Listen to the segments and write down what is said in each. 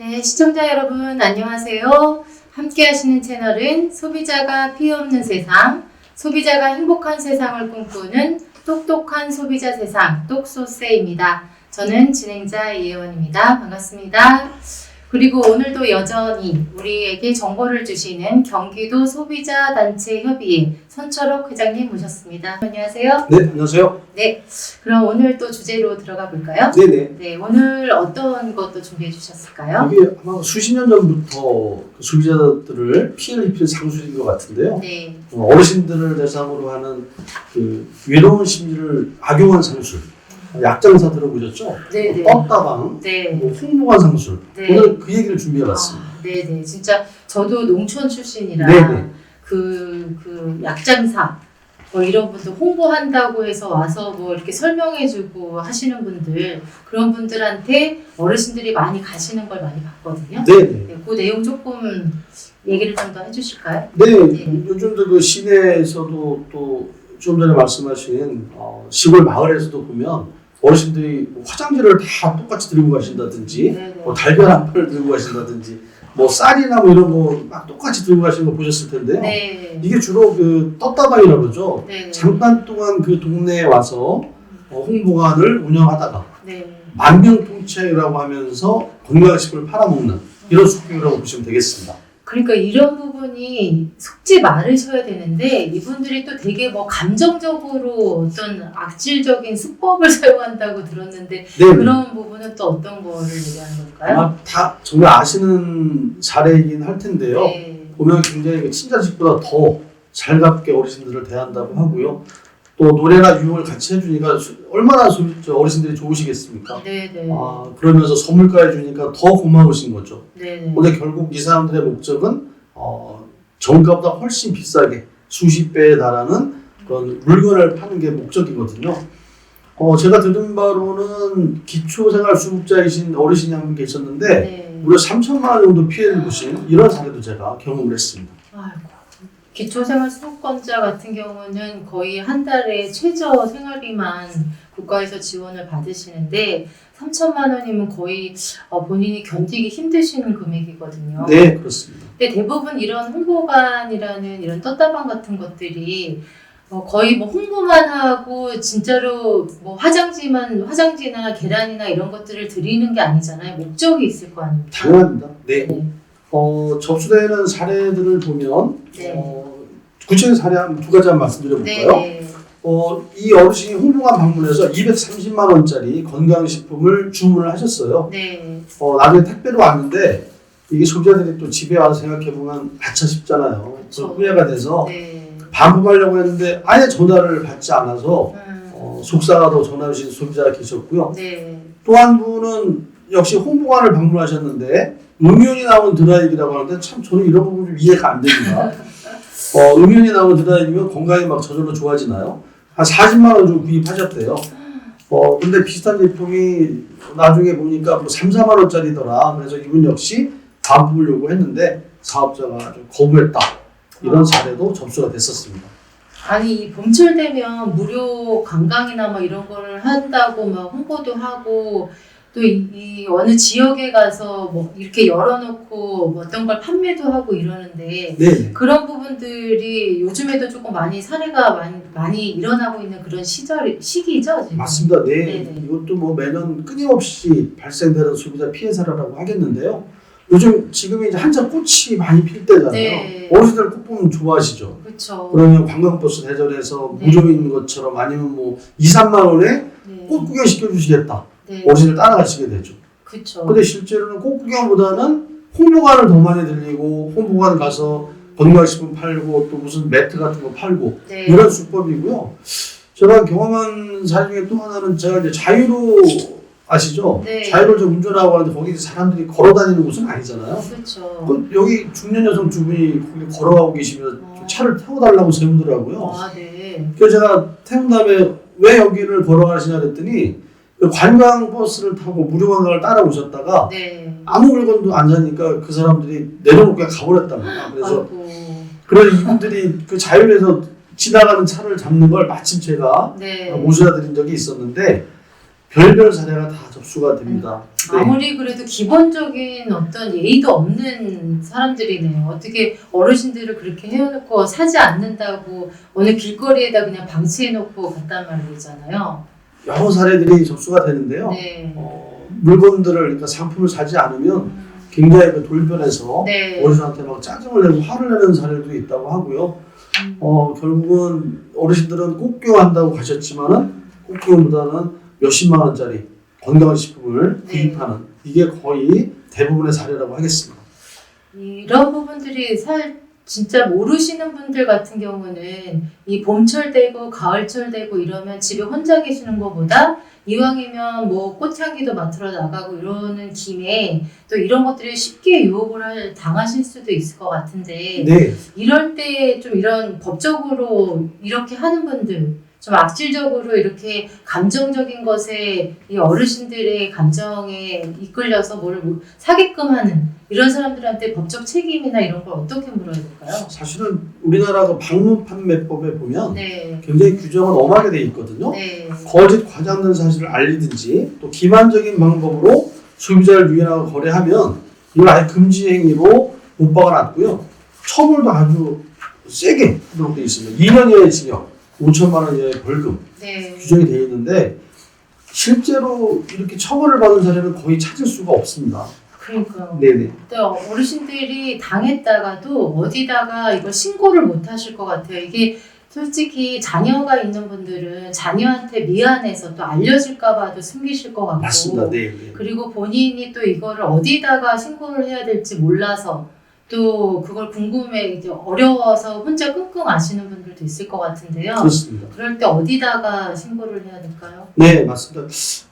네, 시청자 여러분 안녕하세요. 함께 하시는 채널은 소비자가 피해 없는 세상, 소비자가 행복한 세상을 꿈꾸는 똑똑한 소비자 세상 똑소세입니다. 저는 진행자 이혜원입니다. 반갑습니다. 그리고 오늘도 여전히 우리에게 정보를 주시는 경기도 소비자 단체 협의회 손철옥 회장님 모셨습니다. 안녕하세요. 네, 안녕하세요. 네, 그럼 오늘 또 주제로 들어가 볼까요? 네네. 네, 오늘 어떤 것도 준비해 주셨을까요? 이게 아마 수십 년 전부터 그 소비자들을 피해를 입힌 상술인 것 같은데요. 네, 어, 어르신들을 대상으로 하는 그 외로운 심리를 악용한 상술. 약장사 들어보셨죠? 네, 네. 떡다방, 네. 뭐 홍보관 상술. 네. 오늘 그 얘기를 준비해봤습니다. 아, 네, 네. 진짜 저도 농촌 출신이라 네네. 그, 그 약장사 뭐 이런 분들 홍보한다고 해서 와서 뭐 이렇게 설명해주고 하시는 분들 그런 분들한테 어르신들이 많이 가시는 걸 많이 봤거든요. 네네. 네, 그 내용 조금 얘기를 좀 더 해주실까요? 네, 네. 요즘도 그 시내에서도 또 좀 전에 말씀하신 어, 시골 마을에서도 보면 어르신들이 뭐 화장지를 다 똑같이 들고 가신다든지 네, 네. 뭐 달걀 한 판을 들고 가신다든지 뭐 쌀이나 뭐 이런 거 막 똑같이 들고 가시는 거 보셨을 텐데요. 네. 이게 주로 그 떴다방이라고 그러죠. 네. 네. 잠깐 동안 그 동네에 와서 어, 홍보관을 운영하다가 네. 만병통치약이라고 하면서 건강식품을 팔아먹는 이런 수법이라고 보시면 되겠습니다. 그러니까 이런 부분이 속지 말으셔야 되는데 이분들이 또 되게 뭐 감정적으로 어떤 악질적인 수법을 사용한다고 들었는데 네. 그런 부분은 또 어떤 거를 얘기하는 걸까요? 아마 다 정말 아시는 사례이긴 할 텐데요. 네. 보면 굉장히 그 친자식보다 더 살갑게 어르신들을 대한다고 하고요. 또 노래나 유흥을 같이 해주니까 수- 얼마나 어르신들이 좋으시겠습니까? 네네. 아, 그러면서 선물까지 주니까 더 고마우신 거죠. 네네. 근데 결국 이 사람들의 목적은 어, 정가보다 훨씬 비싸게 수십 배에 달하는 그런 물건을 파는 게 목적이거든요. 어, 제가 들은 바로는 기초생활수급자이신 어르신이 한 분 계셨는데 네. 무려 3천만 원 정도 피해를 보신 이런 사례도 제가 경험을 했습니다. 아이고. 기초생활 수급권자 같은 경우는 거의 한 달에 최저 생활비만 국가에서 지원을 받으시는데 3천만 원이면 거의 어, 본인이 견디기 힘드시는 금액이거든요. 네, 그렇습니다. 근데 대부분 이런 홍보관이라는 이런 떴다방 같은 것들이 어, 거의 뭐 홍보만 하고 진짜로 뭐 화장지만 화장지나 계란이나 이런 것들을 드리는 게 아니잖아요. 목적이 있을 거 아닙니까? 당연합니다. 네. 네. 어, 접수되는 사례들을 보면 네. 어, 구체적인 사례 한 두 가지 한번 말씀드려볼까요? 네. 어, 이 어르신이 홍보관 방문해서 230만 원짜리 건강식품을 주문을 하셨어요. 네. 어, 나중에 택배로 왔는데 이게 소비자들이 또 집에 와서 생각해 보면 아차 싶잖아요. 그 그쵸. 후회가 돼서 네. 반품하려고 했는데 아예 전화를 받지 않아서 음, 어, 속상하다고 전화 주신 소비자가 계셨고요. 네. 또 한 분은 역시 홍보관을 방문하셨는데 음료이 나온 드라이기라고 하는데 참 저는 이런 부분이 좀 이해가 안 됩니다. 어, 음료이 나온 드라이기면 건강이 막 저절로 좋아지나요? 한 40만 원 좀 구입하셨대요. 어, 근데 비슷한 제품이 나중에 보니까 뭐 3, 4만 원짜리더라. 그래서 이분 역시 반품을 요구했는데 사업자가 좀 거부했다. 이런 사례도 접수가 됐었습니다. 아니 이 봄철 되면 무료 관광이나 뭐 이런 거를 한다고 막 홍보도 하고 또 이 어느 지역에 가서 뭐 이렇게 열어놓고 뭐 어떤 걸 판매도 하고 이러는데 네. 그런 부분들이 요즘에도 조금 많이 사례가 많이, 많이 일어나고 있는 그런 시절 시기죠 지금. 맞습니다. 네. 네네. 이것도 뭐 매년 끊임없이 발생되는 소비자 피해 사례라고 하겠는데요. 요즘 지금이 이제 한창 꽃이 많이 필 때잖아요. 네. 어르신들 꽃 보면 좋아하시죠. 그렇죠. 그러면 관광버스 네. 무료인 것처럼 아니면 뭐 2, 3만 원에 네. 꽃 구경 시켜주시겠다. 네. 어르신들 따라가시게 되죠. 그렇죠. 근데 실제로는 꽃 구경보다는 홍보관을 더 많이 들리고 홍보관 가서 건강식품 팔고 또 무슨 매트 같은 거 팔고 네. 이런 수법이고요. 제가 경험한 사례 중에 또 하나는 제가 이제 자유로 아시죠? 네. 자유로 좀 운전하고 하는데 거기 사람들이 걸어 다니는 곳은 아니잖아요. 그렇죠. 그 여기 중년 여성 두 분이 거기 걸어가고 계시면 어. 좀 차를 태워달라고 세우더라고요. 아 네. 그래서 제가 태운 다음에 왜 여기를 걸어가시냐 그랬더니 그 관광 버스를 타고 무료 관광을 따라오셨다가 네. 아무 물건도 안 사니까 그 사람들이 내려놓고 그냥 가버렸단 말이야. 그래서. 그래서 이분들이 그 자율에서 지나가는 차를 잡는 걸 마침 제가 네. 모셔다 드린 적이 있었는데 별별 사례가 다 접수. 접수가 됩니다. 네. 아무리 그래도 기본적인 어떤 예의도 없는 사람들이네요. 어떻게 어르신들을 그렇게 해놓고 사지 않는다고 어느 길거리에다 그냥 방치해놓고 갔단 말이잖아요. 여러 사례들이 접수가 되는데요. 네. 어, 물건들을 그러니까 상품을 사지 않으면 음, 굉장히 그 돌변해서 네. 어르신한테 막 짜증을 내고 화를 내는 사례도 있다고 하고요. 음, 어, 결국은 어르신들은 꽃교한다고 가셨지만은 꽃교보다는 몇십만 원짜리 건강식품을 네. 구입하는 이게 거의 대부분의 사례라고 하겠습니다. 이런 부분들이 살 진짜 모르시는 분들 같은 경우는 이 봄철 되고 가을철 되고 이러면 집에 혼자 계시는 것보다 이왕이면 뭐 꽃향기도 맡으러 나가고 이러는 김에 또 이런 것들이 쉽게 유혹을 할, 당하실 수도 있을 것 같은데 네, 이럴 때 좀 이런 법적으로 이렇게 하는 분들 좀 악질적으로 이렇게 감정적인 것에 이 어르신들의 감정에 이끌려서 뭐를 뭐 사게끔 하는 이런 사람들한테 법적 책임이나 이런 걸 어떻게 물어야 될까요? 사실은 우리나라 그 방문 판매법에 보면 네, 굉장히 규정은 엄하게 돼 있거든요. 네, 거짓 과장된 사실을 알리든지 또 기만적인 방법으로 소비자를 유인하고 거래하면 이걸 아예 금지 행위로 못 박아놨고요. 처벌도 아주 세게 하도록 되어 있습니다. 2년 이하의 징역, 5천만 원 이하의 벌금 네, 규정이 되어 있는데 실제로 이렇게 처벌을 받은 사례는 거의 찾을 수가 없습니다. 그러니까요. 네네. 또 어르신들이 당했다가도 어디다가 이걸 신고를 못 하실 것 같아요. 이게 솔직히 자녀가 있는 분들은 자녀한테 미안해서 또 알려질까봐도 숨기실 것 같고 맞습니다. 네. 네. 그리고 본인이 또 이거를 어디다가 신고를 해야 될지 몰라서 또 그걸 궁금해 이제 어려워서 혼자 끙끙 아시는 분들도 있을 것 같은데요. 그렇습니다. 그럴 때 어디다가 신고를 해야 될까요? 네, 맞습니다.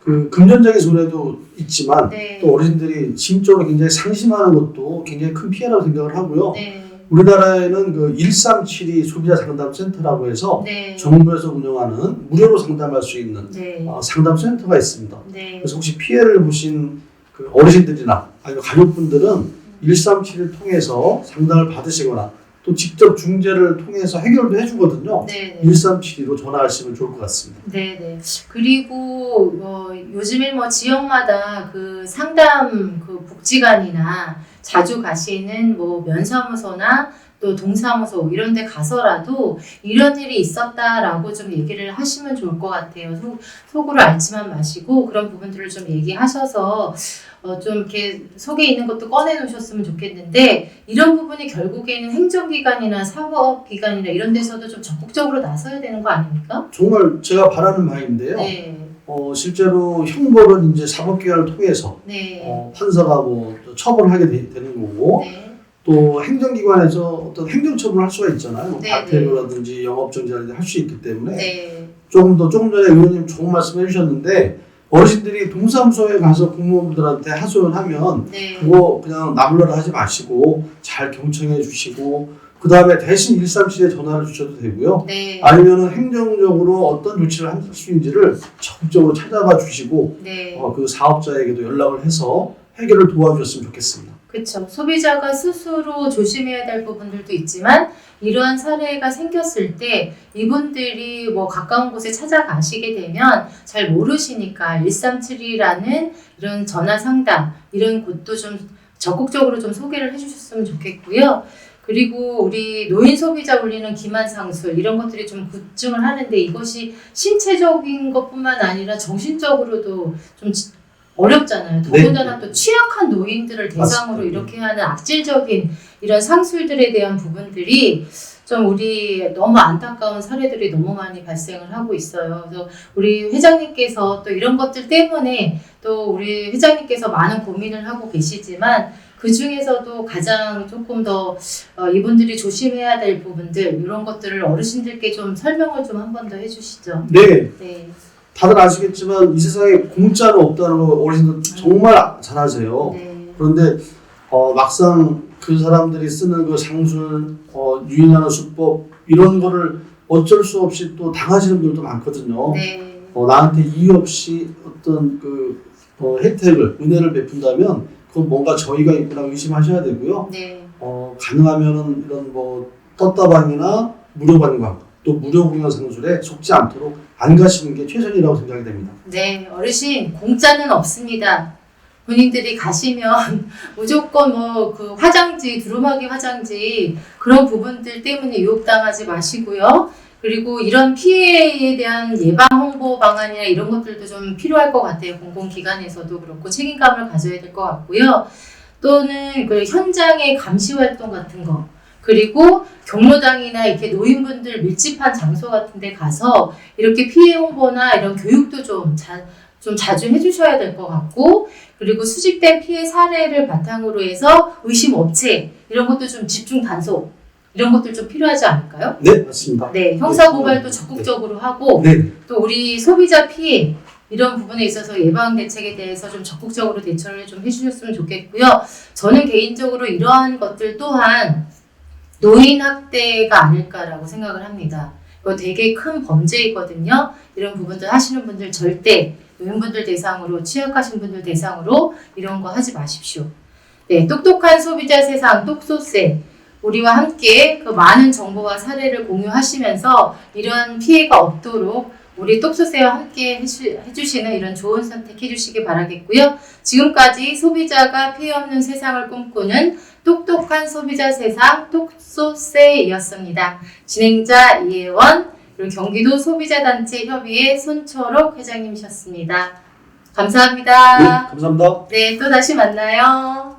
그 금전적인 손해도 있지만 네. 또 어르신들이 심적으로 굉장히 상심하는 것도 굉장히 큰 피해라고 생각을 하고요. 네. 우리나라에는 그 1372 소비자 상담 센터라고 해서 네. 정부에서 운영하는 무료로 상담할 수 있는 네. 어, 상담 센터가 있습니다. 네. 그래서 혹시 피해를 보신 그 어르신들이나 아니면 가족분들은 1371을 통해서 상담을 받으시거나 또 직접 중재를 통해서 해결도 해주거든요. 네. 1372로 전화하시면 좋을 것 같습니다. 네 네. 그리고 어, 요즘에 뭐 지역마다 그 상담 그 복지관이나 자주 가시는 뭐 면사무소나 또 동사무소 이런 데 가서라도 이런 일이 있었다라고 좀 얘기를 하시면 좋을 것 같아요. 속, 속으로 앓지만 마시고 그런 부분들을 좀 얘기하셔서 어, 좀 이렇게 속에 있는 것도 꺼내놓으셨으면 좋겠는데 이런 부분이 결국에는 행정기관이나 사법기관이나 이런 데서도 좀 적극적으로 나서야 되는 거 아닙니까? 정말 제가 바라는 바인데요. 네. 어, 실제로 형벌은 이제 사법기관을 통해서 네. 어, 판사가 뭐 처벌하게 되, 는 거고 네. 또 행정기관에서 어떤 행정처분을 할 수가 있잖아요. 뭐 네, 과태료라든지 영업정지라든지 할 수 있기 때문에 네. 조금 더 조금 전에 의원님 좋은 말씀 해주셨는데 어르신들이 동사무소에 가서 공무원분들한테 하소연하면 네. 그거 그냥 나몰라라 하지 마시고 잘 경청해 주시고 그 다음에 대신 137에 전화를 주셔도 되고요. 네. 아니면은 행정적으로 어떤 조치를 할 수 있는지를 적극적으로 찾아봐 주시고 네. 어, 그 사업자에게도 연락을 해서 해결을 도와주셨으면 좋겠습니다. 그렇죠. 소비자가 스스로 조심해야 될 부분들도 있지만 이러한 사례가 생겼을 때 이분들이 뭐 가까운 곳에 찾아가시게 되면 잘 모르시니까 1372라는 이런 전화 상담 이런 곳도 좀 적극적으로 좀 소개를 해주셨으면 좋겠고요. 그리고 우리 노인 소비자 울리는 기만 상술 이런 것들이 좀 급증을 하는데 이것이 신체적인 것뿐만 아니라 정신적으로도 좀 지- 어렵잖아요. 더군다나 또 취약한 노인들을 대상으로 맞습니다. 이렇게 하는 악질적인 이런 상술들에 대한 부분들이 좀 우리 너무 안타까운 사례들이 너무 많이 발생을 하고 있어요. 그래서 우리 회장님께서 또 이런 것들 때문에 또 우리 회장님께서 많은 고민을 하고 계시지만 그 중에서도 가장 조금 더 어, 이분들이 조심해야 될 부분들 이런 것들을 어르신들께 좀 설명을 좀 한 번 더 해주시죠. 네, 네, 다들 아시겠지만 이 세상에 공짜는 없다는 거 어르신들 정말 잘 아세요. 네, 그런데 어, 막상 그 사람들이 쓰는 그 상술, 어, 유인하는 수법 이런 거를 어쩔 수 없이 또 당하시는 분들도 많거든요. 네, 어, 나한테 이유 없이 어떤 그 어, 혜택을 은혜를 베푼다면 그건 뭔가 저희가 있구나 의심하셔야 되고요. 네, 어, 가능하면은 이런 뭐 떴다방이나 무료 관광 또 무료 공연 상술에 속지 않도록 안 가시는 게 최선이라고 생각이 됩니다. 네, 어르신 공짜는 없습니다. 본인들이 가시면 무조건 뭐 그 화장지, 두루마기 화장지 그런 부분들 때문에 유혹당하지 마시고요. 그리고 이런 피해에 대한 예방 홍보 방안이나 이런 것들도 좀 필요할 것 같아요. 공공기관에서도 그렇고 책임감을 가져야 될 것 같고요. 또는 그 현장의 감시 활동 같은 거. 그리고 경로당이나 이렇게 노인분들 밀집한 장소 같은 데 가서 이렇게 피해 홍보나 이런 교육도 좀, 자, 좀 자주 해주셔야 될 것 같고, 그리고 수집된 피해 사례를 바탕으로 해서 의심 업체, 이런 것도 좀 집중 단속, 이런 것들 좀 필요하지 않을까요? 네, 맞습니다. 네, 형사고발도 네. 적극적으로 하고, 네, 또 우리 소비자 피해, 이런 부분에 있어서 예방 대책에 대해서 좀 적극적으로 대처를 좀 해주셨으면 좋겠고요. 저는 개인적으로 이러한 것들 또한 노인 학대가 아닐까라고 생각을 합니다. 이거 되게 큰 범죄이거든요. 이런 부분들 하시는 분들 절대 노인분들 대상으로 취약하신 분들 대상으로 이런 거 하지 마십시오. 네, 똑똑한 소비자 세상 똑소세 우리와 함께 그 많은 정보와 사례를 공유하시면서 이런 피해가 없도록 우리 똑소세와 함께 해주, 해주시는 이런 좋은 선택 해주시기 바라겠고요. 지금까지 소비자가 피해 없는 세상을 꿈꾸는 똑똑한 소비자 세상 똑소세이었습니다. 진행자 이혜원 그리고 경기도 소비자단체 협의회 손초록 회장님이셨습니다. 감사합니다. 네, 감사합니다. 네, 또 다시 만나요.